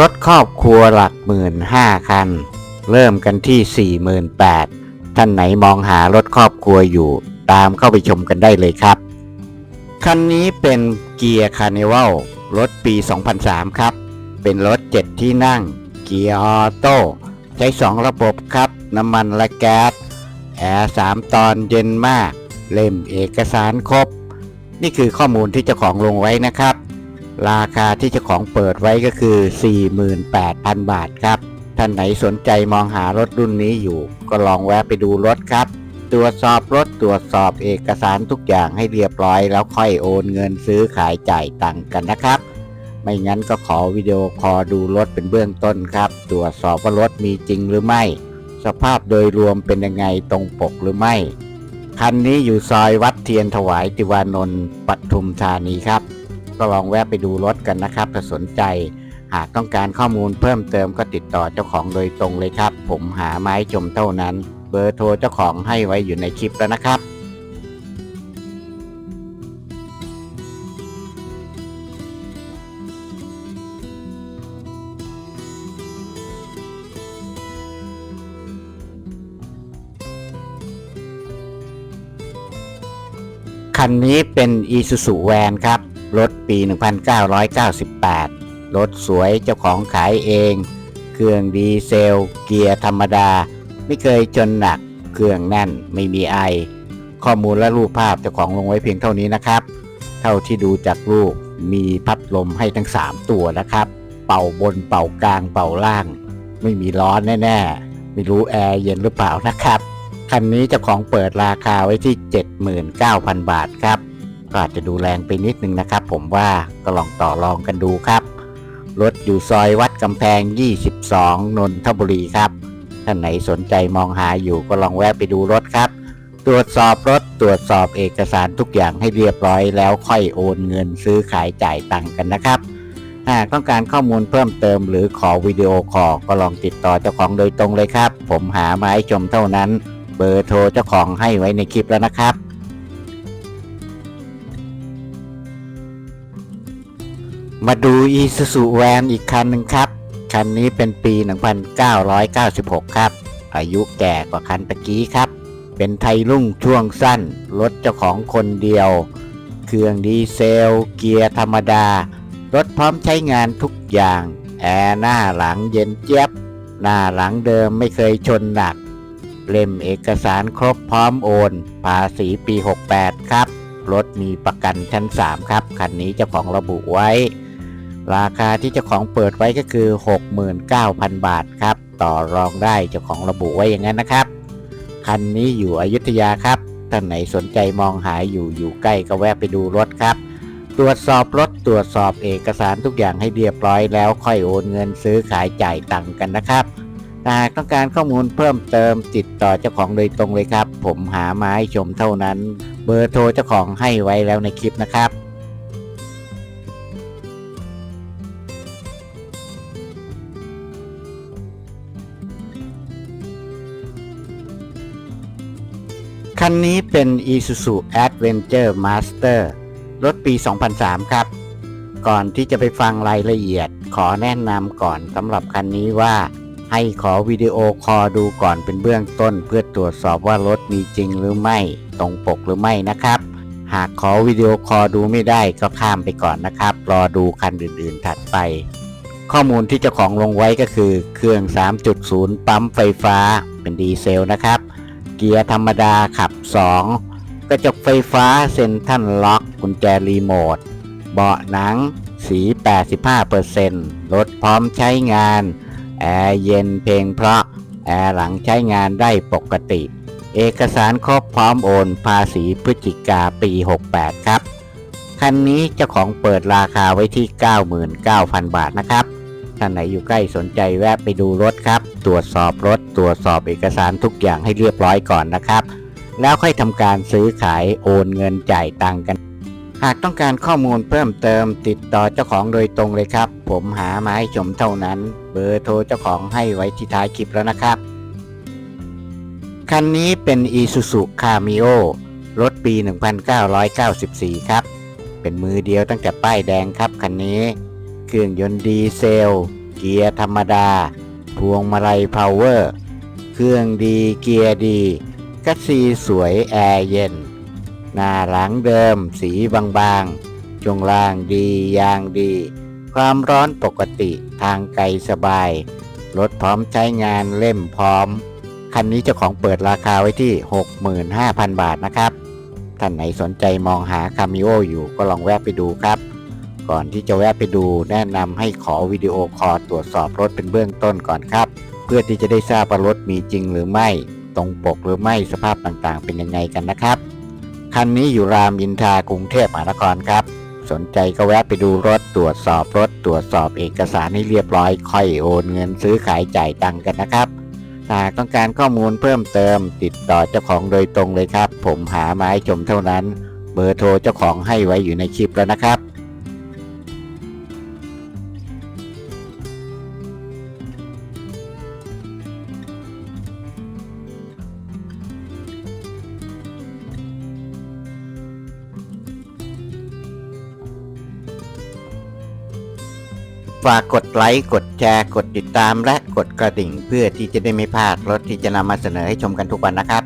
รถครอบครัวหลักหมื่นห้าคัน เริ่มกันที่ 48,000 ท่านไหนมองหารถครอบครัวอยู่ ตามเข้าไปชมกันได้เลยครับ คันนี้เป็นเกียร์คาร์เนวัลรถปี 2003 ครับ เป็นรถ 7 ที่นั่ง เกียร์ออโต้ใช้ 2 ระบบครับ น้ำมันและแก๊ส แอร์ 3 ตอนเย็นมาก เล่มเอกสารครบ นี่คือข้อมูลที่เจ้าของลงไว้นะครับ ราคาที่เจ้าของเปิดไว้ก็คือ 48,000 บาทครับ ท่านไหนสนใจมองหารถรุ่นนี้อยู่ ก็ลองแวะไปดูรถครับ ตรวจสอบรถตรวจสอบเอกสารทุกอย่างให้เรียบร้อย แล้วค่อยโอนเงินซื้อขายจ่ายตังค์กันนะครับ ไม่งั้นก็ขอวิดีโอคอลดูรถเป็นเบื้องต้นครับ ตรวจสอบว่ารถมีจริงหรือไม่ สภาพโดยรวมเป็นยังไงตรงปกหรือไม่คันนี้อยู่ซอยวัดเทียนถวายติวานนท์ปทุมธานีครับ ก็ลองแวะไปดูรถกันนะครับถ้าสนใจ หากต้องการข้อมูลเพิ่มเติมก็ติดต่อเจ้าของโดยตรงเลยครับ ผมหาไม้จมเท่านั้น เบอร์โทรเจ้าของให้ไว้อยู่ในคลิปแล้วนะครับคันนี้เป็น Isuzu Van ครับ รถปี 1998 รถสวยเจ้าของขายเอง เครื่องดีเซล เกียร์ธรรมดา ไม่เคยจนหนัก เครื่องแน่น ไม่มีไอ ข้อมูลและรูปภาพเจ้าของลงไว้เพียงเท่านี้นะครับ เท่าที่ดูจากรูปมีพัดลมให้ทั้ง 3 ตัวนะครับ เป่าบนเป่ากลางเป่าล่าง ไม่มีร้อนแน่ๆ ไม่รู้แอร์เย็นหรือเปล่านะครับ คันนี้เจ้าของเปิดราคาไว้ที่ 79,000 บาทครับ ก็อาจจะดูแรงไปนิดนึงนะครับ ผมว่าก็ลองต่อรองกันดูครับ รถอยู่ซอยวัดกำแพง 22 นนทบุรีครับ ท่านไหนสนใจมองหาอยู่ก็ลองแวะไปดูรถครับ ตรวจสอบรถตรวจสอบเอกสารทุกอย่างให้เรียบร้อยแล้วค่อยโอนเงินซื้อขายจ่ายตังกันนะครับหากต้องการข้อมูลเพิ่มเติมหรือขอวิดีโอคอลก็ลองติดต่อเจ้าของโดยตรงเลยครับ ผมหามาให้ชมเท่านั้น เบอร์โทรเจ้าของให้ไว้ในคลิปแล้วนะครับ มาดู Isuzu Van อีกคันหนึ่งครับ คันนี้เป็นปี 1996 ครับ อายุแก่กว่าคันตะกี้ครับ เป็นไทยรุ่งช่วงสั้น รถเจ้าของคนเดียว เครื่องดีเซล เกียร์ธรรมดา รถพร้อมใช้งานทุกอย่าง แอร์หน้าหลังเย็นเจี๊ยบ หน้าหลังเดิมไม่เคยชนหนัก เล่มเอกสารครบพร้อมโอน ภาษีปี 68 ครับ รถมีประกันชั้น 3 ครับ คันนี้เจ้าของระบุไว้ ราคาที่เจ้าของเปิดไว้ก็คือ 69,000 บาทครับ ต่อรองได้เจ้าของระบุไว้อย่างนั้นนะครับ คันนี้อยู่อยุธยาครับ ท่านไหนสนใจมองหาอยู่อยู่ใกล้ก็แวะไปดูรถครับ ตรวจสอบรถตรวจสอบเอกสารทุกอย่างให้เรียบร้อยแล้วค่อยโอนเงินซื้อขายจ่ายตังกันนะครับหากต้องการข้อมูลเพิ่มเติมติดต่อเจ้าของโดยตรงเลยครับ ผมหามาให้ชมเท่านั้น เบอร์โทรเจ้าของให้ไว้แล้วในคลิปนะครับ คันนี้เป็น Isuzu Adventure Master รถปี 2003 ครับ ก่อนที่จะไปฟังรายละเอียด ขอแนะนำก่อนสำหรับคันนี้ว่าให้ขอวิดีโอคอลดูก่อนเป็นเบื้องต้น เพื่อตรวจสอบว่ารถมีจริงหรือไม่ตรงปกหรือไม่นะครับ หากขอวิดีโอคอลดูไม่ได้ก็ข้ามไปก่อนนะครับ รอดูคันอื่นๆถัดไป ข้อมูลที่เจ้าของลงไว้ก็คือ เครื่อง 3.0 ปั๊มไฟฟ้าเป็นดีเซลนะครับ กียร์ธรรมดาขับ 2 กระจกไฟฟ้าเซ็นทรัลล็อกกุญแจรีโมท เบาะหนังสี 85%รถพร้อมใช้งาน แอร์เย็นเพลงเพราะ แอร์หลังใช้งานได้ปกติ เอกสารครบพร้อมโอนภาษีพฤศจิกาปี 68 ครับ คันนี้เจ้าของเปิดราคาไว้ที่ 99,000 บาทนะครับ ท่านไหนอยู่ใกล้สนใจแวะไปดูรถครับ ตรวจสอบรถ ตรวจสอบเอกสารทุกอย่างให้เรียบร้อยก่อนนะครับ แล้วค่อยทำการซื้อขายโอนเงินจ่ายตังค์กัน หากต้องการข้อมูลเพิ่มเติม ติดต่อเจ้าของโดยตรงเลยครับ ผมหาไมา้ชมเท่านั้น เบอร์โทรเจ้าของให้ไว้ที่ท้ายคลิปแล้วนะครับ คันนี้เป็น Isuzu Cameo รถปี 1994 ครับ เป็นมือเดียวตั้งแต่ป้ายแดงครับคันนี้ เครื่องยนต์ดีเซล เกียร์ธรรมดา พวงมาลัยพาวเวอร์ เครื่องดีเกียร์ดีกัสซีสวยแอร์เย็น หน้าหลังเดิมสีบางๆช่วงล่างดียางดี ความร้อนปกติทางไกลสบาย รถพร้อมใช้งานเล่มพร้อม คันนี้เจ้าของเปิดราคาไว้ที่ 65,000 บาทนะครับ ท่านไหนสนใจมองหาคามิโออยู่ก็ลองแวะไปดูครับ ก่อนที่จะแวะไปดูแนะนำให้ขอวิดีโอคอลตรวจสอบรถเป็นเบื้องต้นก่อนครับ เพื่อที่จะได้ทราบว่ารถมีจริงหรือไม่ ตรงปกหรือไม่สภาพต่างๆ เป็นยังไงกันนะครับ คันนี้อยู่รามอินทากรุงเทพมหานครครับ สนใจก็แวะไปดูรถตรวจสอบรถตรวจสอบเอกสารให้เรียบร้อย ค่อยโอนเงินซื้อขายจ่ายตังกันนะครับหากต้องการข้อมูลเพิ่มเติม ติดต่อเจ้าของโดยตรงเลยครับ ผมหาไม้ชมเท่านั้น เบอร์โทรเจ้าของให้ไว้อยู่ในคลิปแล้วนะครับ ฝากกดไลค์ กดแชร์ กดติดตามและกดกระดิ่ง เพื่อที่จะได้ไม่พลาดรถที่จะนำมาเสนอให้ชมกันทุกวันนะครับ